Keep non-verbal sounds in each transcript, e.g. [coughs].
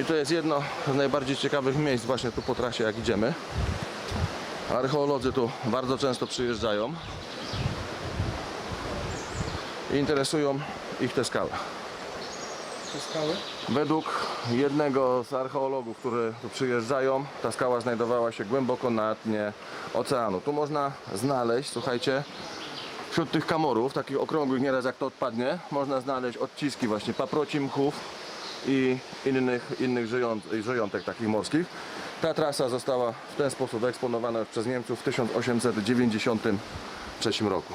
I to jest jedno z najbardziej ciekawych miejsc właśnie tu po trasie jak idziemy. Archeolodzy tu bardzo często przyjeżdżają. I interesują ich te skały. Te skały? Według jednego z archeologów, którzy tu przyjeżdżają, ta skała znajdowała się głęboko na dnie oceanu. Tu można znaleźć, słuchajcie, wśród tych kamorów, takich okrągłych, nieraz jak to odpadnie, można znaleźć odciski właśnie paproci, mchów i innych, innych żyją, żyjątek takich morskich. Ta trasa została w ten sposób wyeksponowana już przez Niemców w 1893 roku.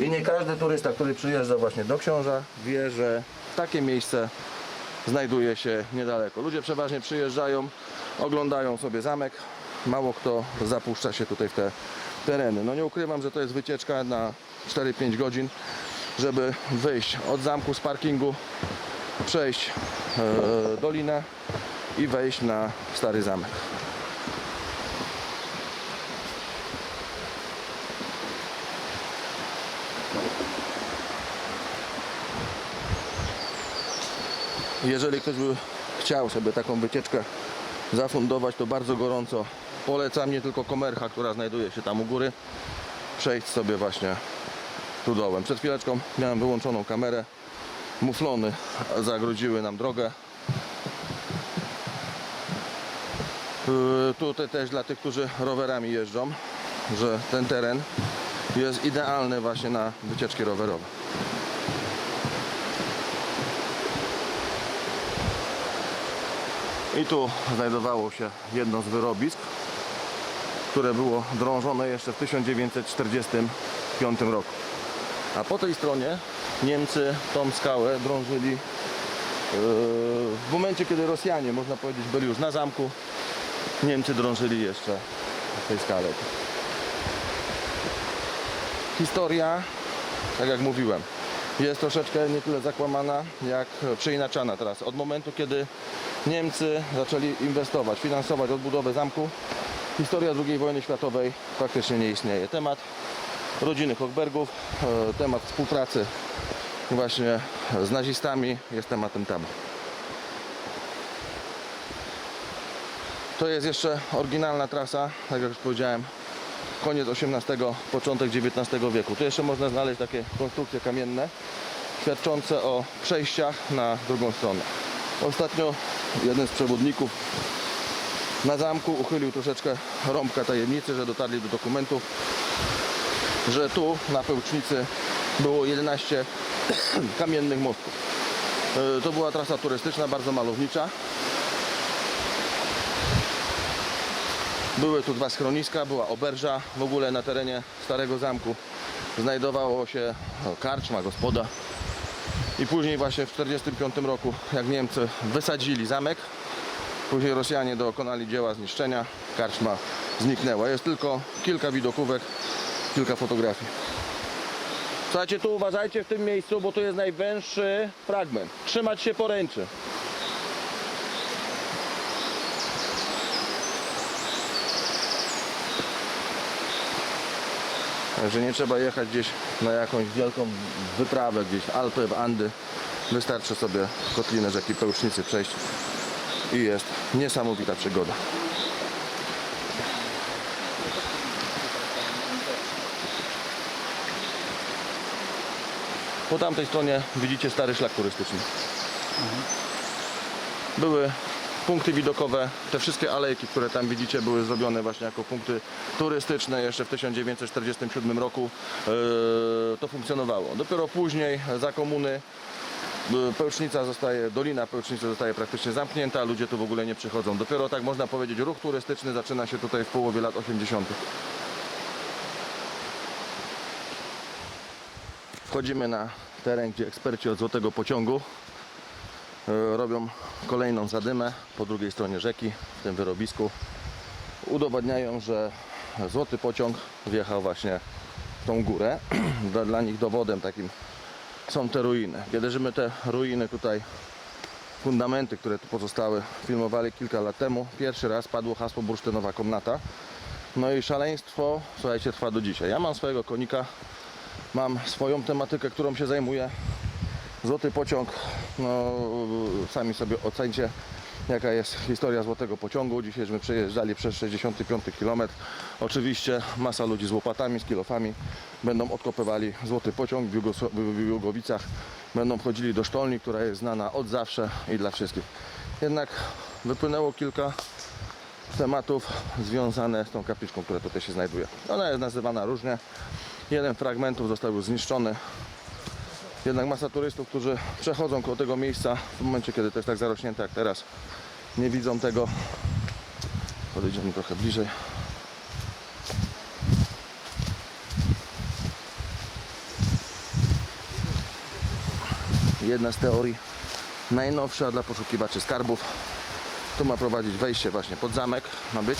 I nie każdy turysta, który przyjeżdża właśnie do Książa, wie, że takie miejsce znajduje się niedaleko. Ludzie przeważnie przyjeżdżają, oglądają sobie zamek. Mało kto zapuszcza się tutaj w te tereny. No nie ukrywam, że to jest wycieczka na 4-5 godzin, żeby wyjść od zamku z parkingu, przejść e, dolinę i wejść na stary zamek. Jeżeli ktoś by chciał sobie taką wycieczkę zafundować, to bardzo gorąco polecam nie tylko Komercha, która znajduje się tam u góry, przejść sobie właśnie tu. Przed chwileczką miałem wyłączoną kamerę, muflony zagrodziły nam drogę. Yy, Tutaj też dla tych, którzy rowerami jeżdżą, że ten teren jest idealny właśnie na wycieczki rowerowe. I tu znajdowało się jedno z wyrobisk, które było drążone jeszcze w 1945 roku. A po tej stronie Niemcy tą skałę drążyli yy, w momencie, kiedy Rosjanie, można powiedzieć, byli już na zamku. Niemcy drążyli jeszcze tej skale. Historia, tak jak mówiłem, jest troszeczkę nie tyle zakłamana, jak przeinaczana teraz. Od momentu, kiedy Niemcy zaczęli inwestować, finansować odbudowę zamku, historia II wojny światowej praktycznie nie istnieje. Temat rodziny Hochbergów, e, temat współpracy właśnie z nazistami jest tematem tabu. To jest jeszcze oryginalna trasa, tak jak już powiedziałem, koniec XVIII, początek XIX wieku. Tu jeszcze można znaleźć takie konstrukcje kamienne świadczące o przejściach na drugą stronę. Ostatnio jeden z przewodników na zamku uchylił troszeczkę rąbka tajemnicy, że dotarli do dokumentów, że tu na Pełcznicy było 11 [coughs] kamiennych mostów. E, To była trasa turystyczna, bardzo malownicza. Były tu dwa schroniska, była oberża. W ogóle na terenie Starego Zamku znajdowało się no, karczma, gospoda. I później właśnie w 1945 roku, jak Niemcy wysadzili zamek, później Rosjanie dokonali dzieła zniszczenia, karczma zniknęła. Jest tylko kilka widokówek, kilka fotografii. Słuchajcie, tu uważajcie w tym miejscu, bo tu jest najwęższy fragment. Trzymać się poręczy. Także nie trzeba jechać gdzieś na jakąś wielką wyprawę, gdzieś w Alpy, w Andy. Wystarczy sobie kotlinę rzeki Pełcznicy przejść i jest niesamowita przygoda. Po tamtej stronie widzicie stary szlak turystyczny. Były punkty widokowe, te wszystkie alejki, które tam widzicie, były zrobione właśnie jako punkty turystyczne jeszcze w 1947 roku. Yy, to funkcjonowało. Dopiero później za komuny yy, Pełcznica zostaje, Dolina Pełcznicy zostaje praktycznie zamknięta, ludzie tu w ogóle nie przychodzą. Dopiero tak można powiedzieć, ruch turystyczny zaczyna się tutaj w połowie lat 80. Wchodzimy na teren, gdzie eksperci od Złotego Pociągu e, robią kolejną zadymę po drugiej stronie rzeki, w tym wyrobisku. Udowadniają, że Złoty Pociąg wjechał właśnie w tą górę. [clears throat] Dla, dla nich dowodem takim są te ruiny. Kiedyśmy te ruiny tutaj, fundamenty, które tu pozostały, filmowali kilka lat temu. Pierwszy raz padło hasło bursztynowa komnata. No i szaleństwo, słuchajcie, trwa do dzisiaj. Ja mam swojego konika, mam swoją tematykę, którą się zajmuję. Złoty pociąg, no sami sobie ocencie jaka jest historia złotego pociągu. Dzisiejśmy przejeżdżali przez 65 km. Oczywiście masa ludzi z łopatami, z kilofami będą odkopywali złoty pociąg w, Jugosł- w Jugowicach. Będą wchodzili do sztolni, która jest znana od zawsze i dla wszystkich. Jednak wypłynęło kilka tematów związane z tą kapliczką, która tutaj się znajduje. Ona jest nazywana różnie. Jeden fragmentów został już zniszczony. Jednak masa turystów, którzy przechodzą koło tego miejsca w momencie, kiedy to jest tak zarośnięte jak teraz, nie widzą tego. Podejdziemy trochę bliżej. Jedna z teorii najnowsza dla poszukiwaczy skarbów. Tu ma prowadzić wejście właśnie pod zamek, ma być.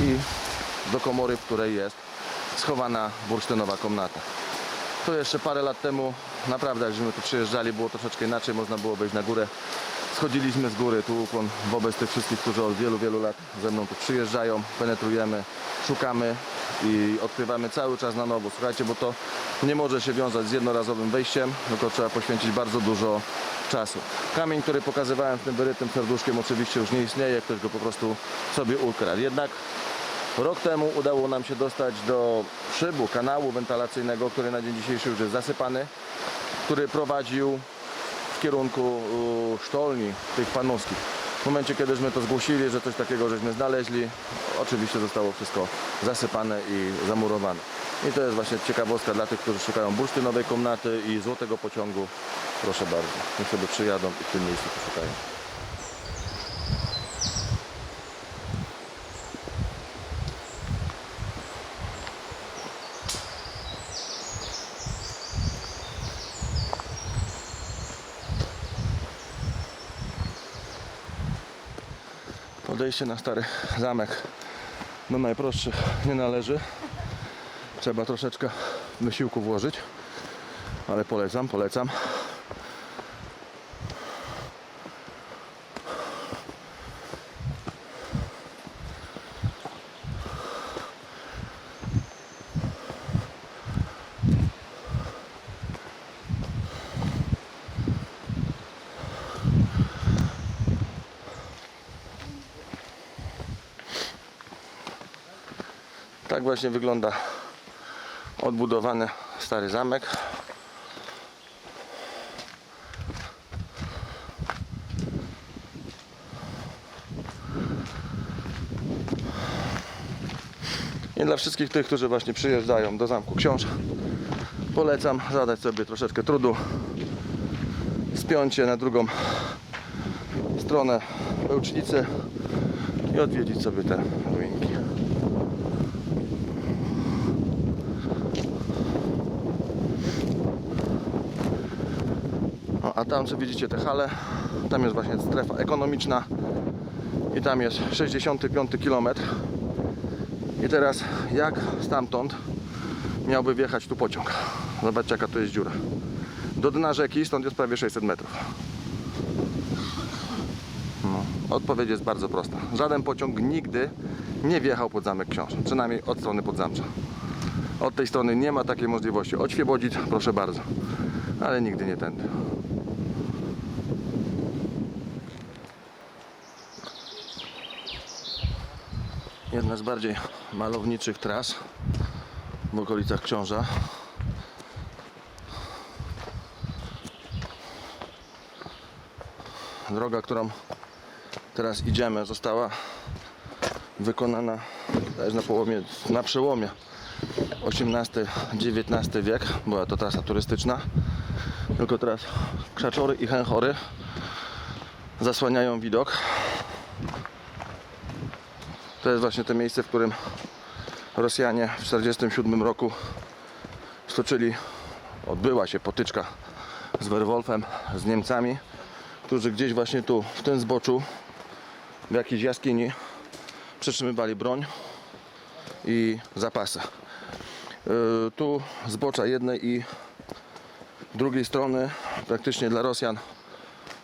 I do komory, w której jest schowana bursztynowa komnata. To jeszcze parę lat temu, naprawdę jak żeśmy tu przyjeżdżali, było troszeczkę inaczej, można było wejść na górę. Schodziliśmy z góry, tu ukłon wobec tych wszystkich, którzy od wielu, wielu lat ze mną tu przyjeżdżają, penetrujemy, szukamy i odkrywamy cały czas na nowo. Słuchajcie, bo to nie może się wiązać z jednorazowym wejściem, tylko trzeba poświęcić bardzo dużo czasu. Kamień, który pokazywałem w tym wyrytym serduszkiem oczywiście już nie istnieje, ktoś go po prostu sobie ukradł. Jednak Rok temu udało nam się dostać do szybu kanału wentylacyjnego, który na dzień dzisiejszy już jest zasypany, który prowadził w kierunku sztolni tych panowskich. W momencie, kiedyśmy to zgłosili, że coś takiego żeśmy znaleźli, oczywiście zostało wszystko zasypane i zamurowane. I to jest właśnie ciekawostka dla tych, którzy szukają bursztynowej komnaty i złotego pociągu. Proszę bardzo, niech sobie przyjadą i w tym miejscu poszukają. Podejście na stary zamek do najprostszych nie należy. Trzeba troszeczkę wysiłku włożyć, ale polecam, polecam. Tak właśnie wygląda odbudowany stary zamek. I dla wszystkich tych, którzy właśnie przyjeżdżają do Zamku Książ, polecam zadać sobie troszeczkę trudu, spiąć się na drugą stronę Bełcznicy i odwiedzić sobie te ruinki. A tam co widzicie te hale, tam jest właśnie strefa ekonomiczna i tam jest 65 km. I teraz jak stamtąd miałby wjechać tu pociąg? Zobaczcie jaka to jest dziura. Do dna rzeki, stąd jest prawie 600 metrów. No, odpowiedź jest bardzo prosta. Żaden pociąg nigdy nie wjechał pod zamek książ, przynajmniej od strony podzamcza. Od tej strony nie ma takiej możliwości. Od Świebodzic, proszę bardzo, ale nigdy nie tędy. Jedna z bardziej malowniczych tras w okolicach Książa. Droga, którą teraz idziemy, została wykonana na, połomie, na przełomie XVIII-XIX wiek. Była to trasa turystyczna. Tylko teraz krzaczory i chęchory zasłaniają widok. To jest właśnie to miejsce, w którym Rosjanie w 1947 roku stoczyli, odbyła się potyczka z Werwolfem, z Niemcami, którzy gdzieś właśnie tu, w tym zboczu, w jakiejś jaskini przetrzymywali broń i zapasy. Yy, Tu zbocza jednej i drugiej strony praktycznie dla Rosjan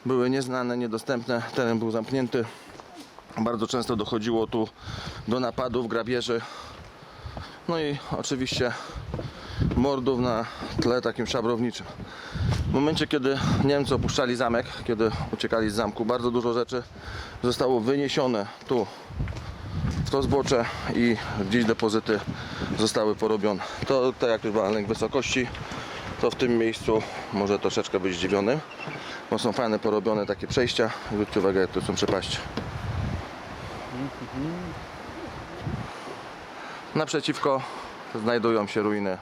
były nieznane, niedostępne, teren był zamknięty. Bardzo często dochodziło tu do napadów, grabieży. No i oczywiście mordów na tle takim szabrowniczym. W momencie, kiedy Niemcy opuszczali zamek, kiedy uciekali z zamku, bardzo dużo rzeczy zostało wyniesione tu w to zbocze i gdzieś depozyty zostały porobione. To tak jak ma lęk wysokości, to w tym miejscu może troszeczkę być zdziwiony, bo są fajne porobione takie przejścia. Zwróćcie uwagę, to są przepaści. Naprzeciwko znajdują się ruiny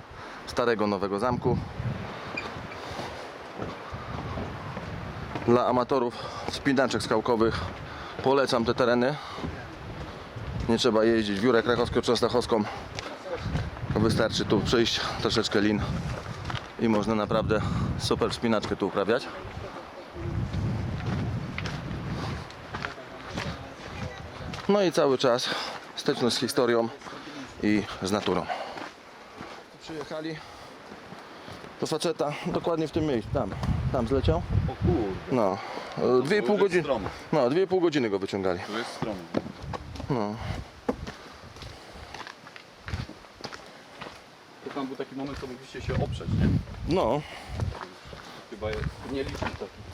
starego nowego zamku. Dla amatorów spinaczek skałkowych polecam te tereny. Nie trzeba jeździć wiórę krakowską czy stachowską. Wystarczy tu przyjść, troszeczkę lin i można naprawdę super wspinaczkę tu uprawiać. No i cały czas styczność z historią i z naturą. Przyjechali do faceta dokładnie w tym miejscu, tam, tam zleciał. O kurde, No, e, dwie i pół godziny. No, dwie i pół godziny go wyciągali. tu jest stromo. No. To tam był taki moment, co mogliście się oprzeć, nie? No, Chyba jest, nie liczy taki.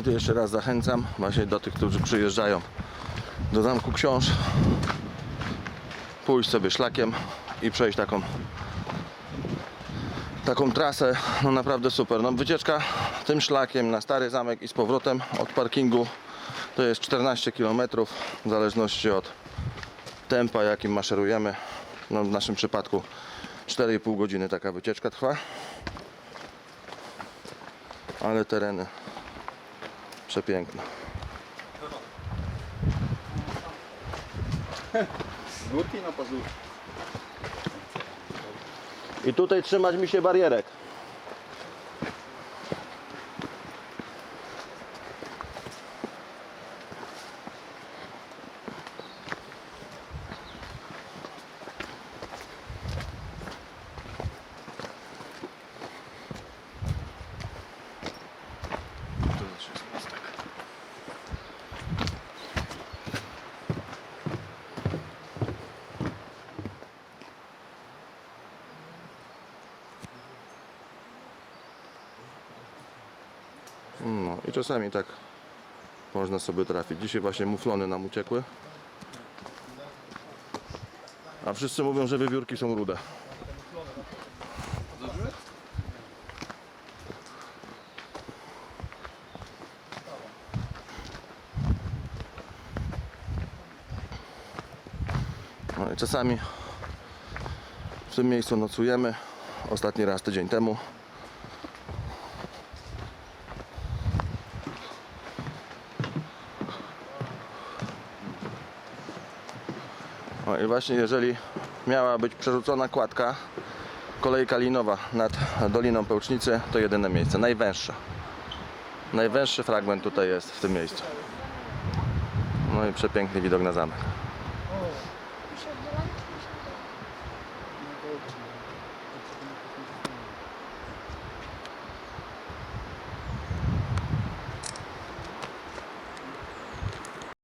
I tu jeszcze raz zachęcam właśnie do tych, którzy przyjeżdżają do Zamku Książ. Pójść sobie szlakiem i przejść taką taką trasę, no naprawdę super. No wycieczka tym szlakiem na Stary Zamek i z powrotem od parkingu to jest 14 km w zależności od tempa jakim maszerujemy. No w naszym przypadku 4,5 godziny taka wycieczka trwa. Ale tereny przepiękne. Z górki na pazur. I tutaj trzymać mi się barierek. I czasami tak można sobie trafić. Dzisiaj właśnie muflony nam uciekły. A wszyscy mówią, że wiewiórki są rude. No i czasami w tym miejscu nocujemy. Ostatni raz tydzień temu. I właśnie jeżeli miała być przerzucona kładka kolejka linowa nad Doliną Pełcznicy, to jedyne miejsce, najwęższe. Najwęższy fragment tutaj jest w tym miejscu. No i przepiękny widok na zamek.